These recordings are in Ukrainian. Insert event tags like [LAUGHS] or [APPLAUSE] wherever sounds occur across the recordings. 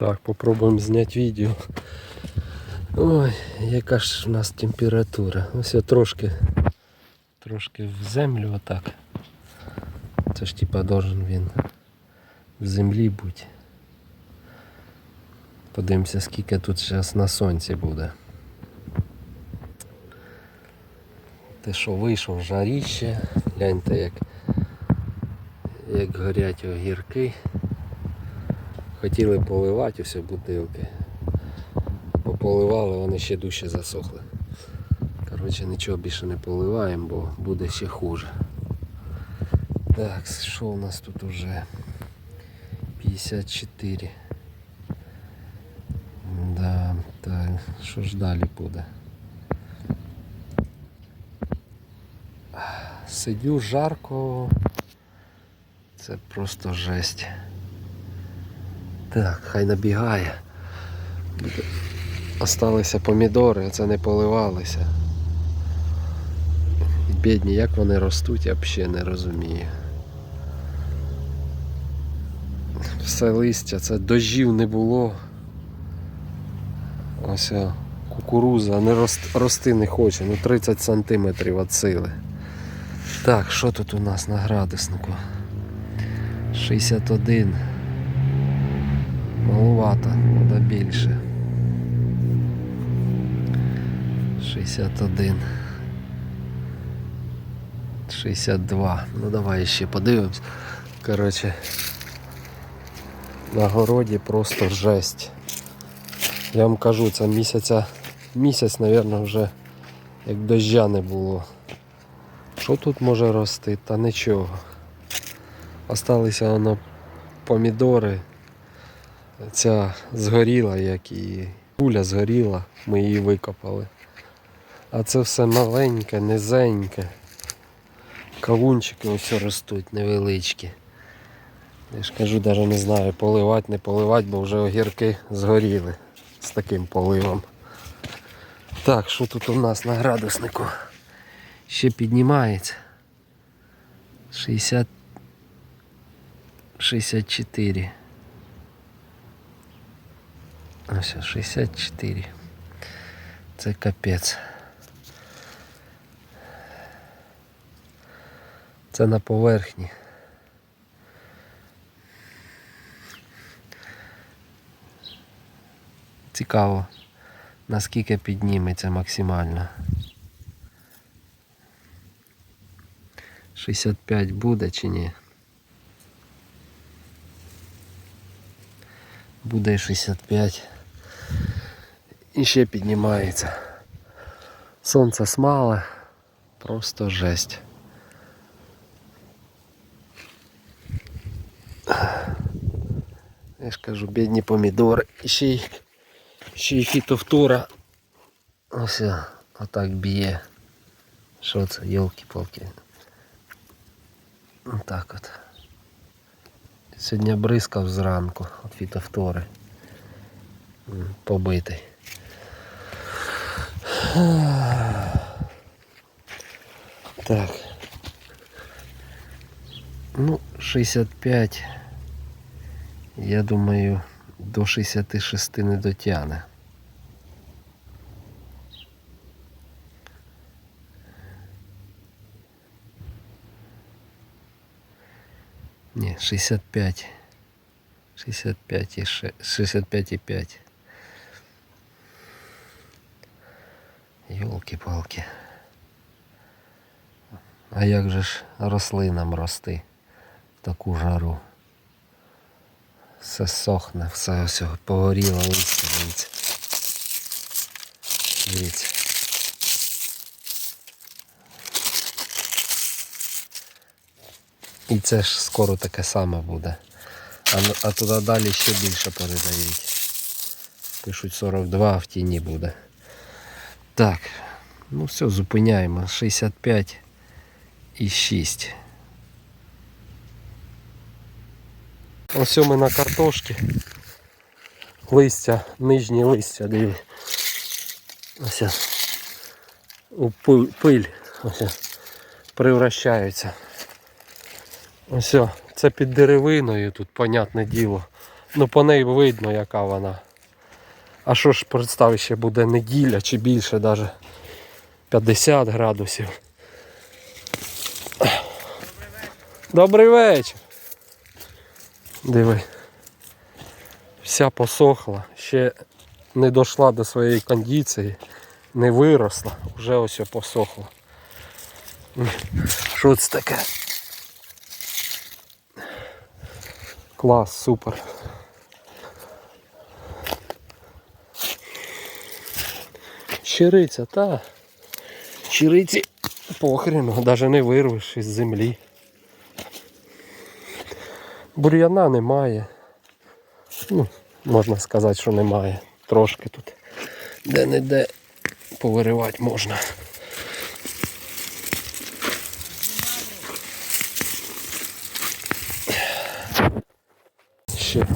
Так, попробуємо зняти відео. Ой, яка ж у нас температура. Ось я трошки, трошки в землю отак. Це ж типа должен він в землі бути. Подивимося, скільки тут зараз на сонці буде. Те, що вийшов жаріще, гляньте, як, як горять огірки. Хотіли поливати усі бутилки. Пополивали, вони ще дужче засохли. Коротше, нічого більше не поливаємо, бо буде ще хуже. Так, що у нас тут уже? 54. Да, так, що ж далі буде? Сидю жарко. Це просто жесть. Так, хай набігає. Осталися помідори, це не поливалися. Бідні, як вони ростуть, я взагалі не розумію. Все листя, це дождів не було. Ось кукуруза не рост, рости не хоче, ну 30 сантиметрів від сили. Так, що тут у нас на градуснику? 61. Малувато, треба більше. 61. 62. Ну давай ще подивимось. Коротше, на городі просто жесть. Я вам кажу, це місяця, місяць, мабуть, вже як дождя не було. Що тут може рости? Та нічого. Осталися воно помідори. Ця згоріла, як і куля згоріла, ми її викопали. А це все маленьке, низеньке. Кавунчики ось ростуть невеличкі. Я ж кажу, навіть не знаю, поливати, не поливати, бо вже огірки згоріли з таким поливом. Так, що тут у нас на градуснику? Ще піднімається. 60 64. Ось 64. Це капець. Це на поверхні. Цікаво, наскільки підніметься максимально. 65 буде чи ні? Буде і 65. І ще піднімається. Сонце смале, просто жесть. Я ж кажу, бідні помідори. І ще й, ще й фітофтора. Ось отак б'є. Що це, йолки-палки. Отак от. Сьогодні бризкав зранку від фітофтори. Побитий. [SIGHS] Так. Ну, 65. Я думаю, до 66 не дотягне. Ні, 65. 65 і ше- 65,5. Йолки-палки. А як же ж рослинам рости в таку жару? Все сохне, все ось погоріло листя, дивіться. Дивіться. І це ж скоро таке саме буде. А, а туди далі ще більше передають. Пишуть 42, а в тіні буде. Так, ну все, зупиняємо. 65 і 6. Ось ми на картошці. Листя, нижні листя, диві. Ось. У пиль, пиль ось, превращаються. Ось, це під деревиною тут, понятне діло. Ну по неї видно, яка вона. А що ж представ, ще буде неділя чи більше, навіть 50 градусів. Добрий вечір. Диви. Вся посохла, ще не дійшла до своєї кондиції, не виросла, вже ось посохла. Що це таке? Клас, супер. Щириця, та. Щириці похрену, навіть не вирвеш із землі. Бур'яна немає. Ну, можна сказати, що немає. Трошки тут де-не-де повиривати можна. Ще.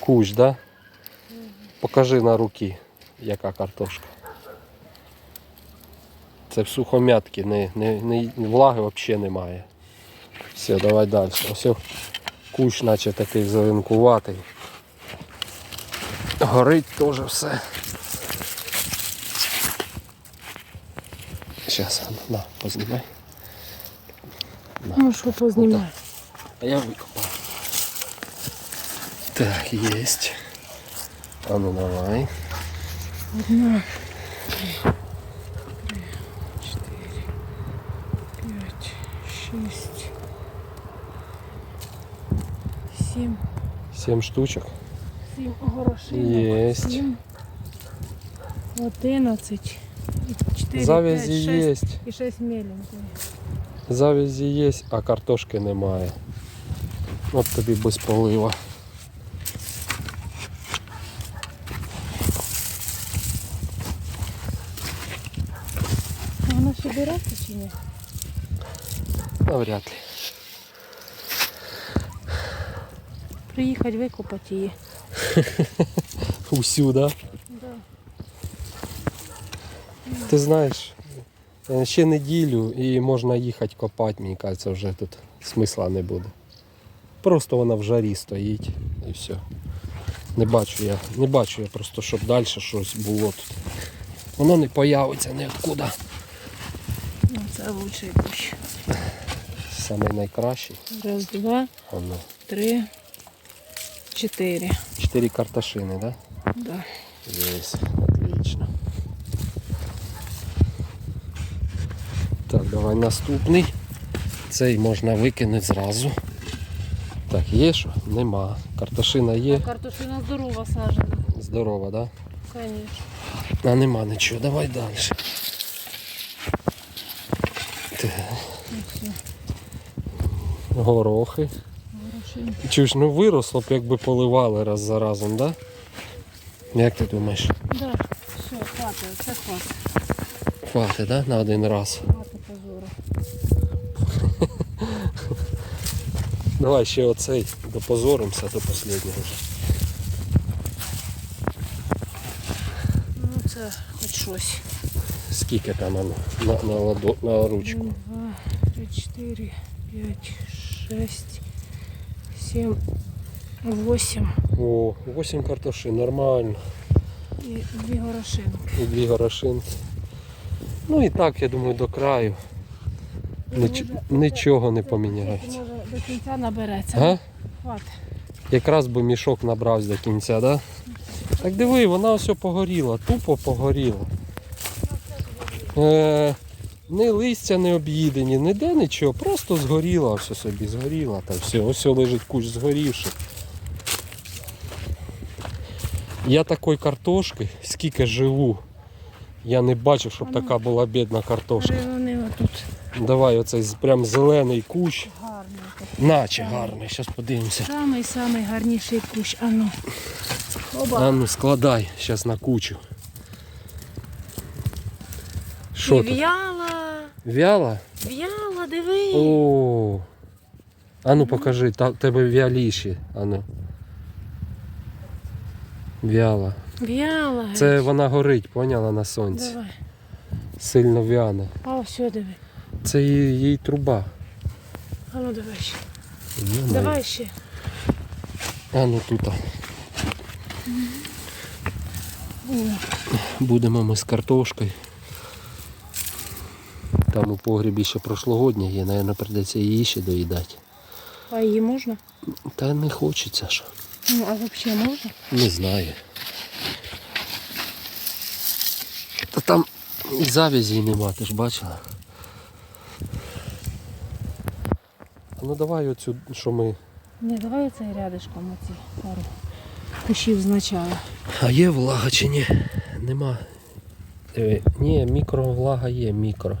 Кущ, да? Покажи на руки, яка картошка. Це в сухомятки, не, не, не, влаги взагалі немає. Все, давай далі. Ось кущ наче такий зеленкуватий. Горить теж все. Зараз, на, познімай. Ну що познімай. А я викопав. Так, есть. А ну давай. Одна, три, чотири, п'ять, шість, сім. Семь штучок. Сім горошинок. Єсть. Сім. Одинадцять. Чотири, Завязі п'ять, шесть. І шість меленьких. Завязі є, а картошки немає. От тобі без полива. А Вона ще береться чи ні? Навряд ли. Приїхати викопати її. [LAUGHS] Усю, да? Да. Ти знаєш, е, ще неділю і можна їхати копати, мені кажеться, вже тут смисла не буде. Просто вона в жарі стоїть і все. Не бачу я, не бачу я просто, щоб далі щось було тут. Воно не появиться ніоткуди. Ну, це лучший кущ. Саме найкращий. Раз, два, Воно. три, чотири. Чотири карташини, да? Да. Есть. Отлично. Так, давай наступний. Цей можна викинути зразу. Так, є що? Нема. Картошина є. Картошина здорова сажена. Здорова, да? Конечно. А нема нічого. Давай далі. Так. Горохи. Чи ж ну виросло б, якби поливали раз за разом, так? Да? Як ти думаєш? Так, да. все, хватить, це хватить. Хватить, да? На один раз. Хватить позору. [LAUGHS] Давай ще оцей, допозоримося до останнього. Ну це хоч щось. Скільки там оно? На, на, на ручку? Один, два, три, чотири, п'ять, шість. 7, 8. О, 8 картошин, нормально. І дві горошинки. І дві горошинки. Ну і так, я думаю, до краю. Ну, Нич... Нічого не поміняється. Може до кінця набереться. А? Якраз би мішок набрався до кінця, да? так? Так диви, вона все погоріла, тупо погоріла. Е, ні листя не об'їдені, ніде нічого, просто згоріла, все собі згоріла. Та все, ось лежить кущ згорівши. Я такої картошки, скільки живу, я не бачив, щоб така була бідна картошка. Давай оцей прям зелений кущ, гарний. наче гарний, зараз подивимося. Самий самий гарніший кущ. А ну. Оба. А ну складай зараз на кучу. Що тут? В'яла. Вяла? В'яла, диви. О. А ну покажи, та тебе вяліші. А ну. Вяла. В'яла. Це вона горить, поняла на сонці. Давай. Сильно в'яне. А сюди диви. Це її, її труба. А ну давай ще. Йо-моє. Давай ще. А ну тут. Будемо ми з картошкою. Там у погрібі ще прошлогодня є, мабуть, прийдеться її ще доїдати. А її можна? Та не хочеться ж. Ну, а взагалі можна? Не знаю. Та там і завязі нема, ти ж бачила. Ну давай оцю, що ми. Не, давай оцей рядишком оці пару кущів значала. А є влага чи ні? Нема. Ні, мікровлага є, мікро.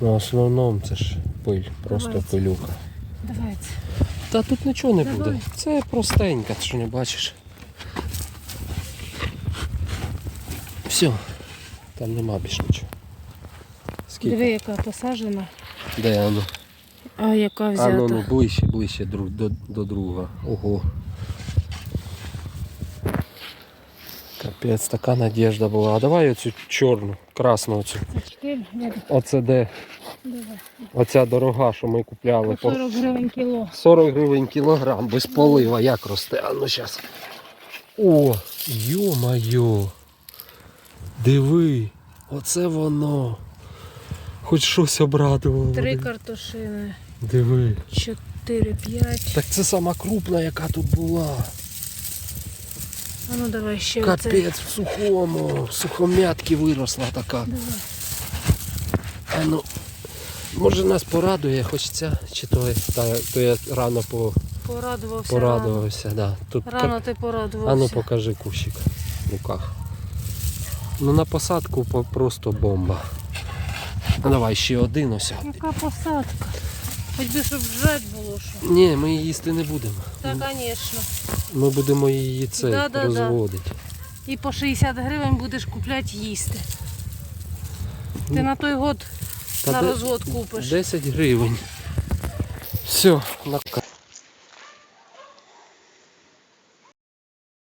Ну, в основному це ж пиль, просто Давай це. пилюка. Давай це. Та тут нічого не Давай. буде. Це простенько, ти що не бачиш. Все. Там нема більш нічого. Скільки? Диви, яка посаджена, Де воно? а яка А взята. ну, ну ближче, ближче друг, до, до друга. Ого. Капець, така надіжда була. А давай оцю чорну, красну оцю. Оце де оця дорога, що ми купляли. По По 40 гривень кіло. 40 гривень кілограм, без полива. Як росте? А ну зараз. О, йо-майо. Диви, оце воно. Хоч щось обрадувало. Три картошини, Диви. чотири, п'ять. Так це сама крупна, яка тут була. А ну давай ще оце. Капець в сухому, сухомятки виросла така. Давай. А ну, може нас порадує, хоч ця, чи то, та, то я рано по, Порадувався. порадувався. Да. Тут Рано, рано ти порадувався. А ну покажи кущик в руках. Ну на посадку просто бомба. Ну, давай ще один ось. Яка посадка? Хоч би щоб жать було що. Ні, ми її їсти не будемо. Та, звісно. Ми будемо її це Да-да-да. розводити. І по 60 гривень будеш купляти їсти. Ти на той год на розвод купиш. 10 гривень. Все, на